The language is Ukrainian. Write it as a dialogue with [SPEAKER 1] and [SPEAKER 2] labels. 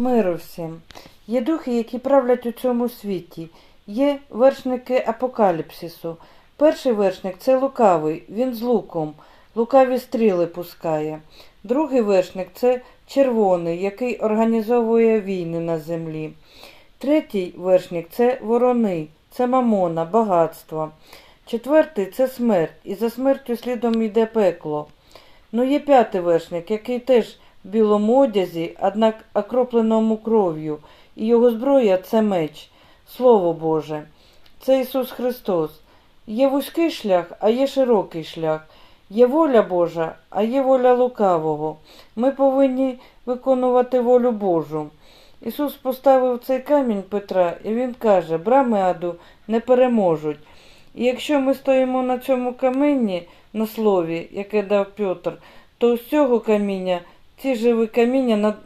[SPEAKER 1] Миру всім. Є духи, які правлять у цьому світі. Є вершники апокаліпсису. Перший вершник це лукавий, він з луком, лукаві стріли пускає. Другий вершник це червоний, який організовує війни на землі. Третій вершник це ворони, це мамона, багатство. Четвертий це смерть, і за смертю слідом йде пекло. Ну є п'ятий вершник, який теж в білому одязі, однак окропленому кров'ю, і його зброя це меч, Слово Боже. Це Ісус Христос. Є вузький шлях, а є широкий шлях. Є воля Божа, а є воля лукавого. Ми повинні виконувати волю Божу. Ісус поставив цей камінь Петра, і Він каже, брами аду не переможуть. І якщо ми стоїмо на цьому камені, на слові, яке дав Петр, то з цього каміння, ці живые каміння над-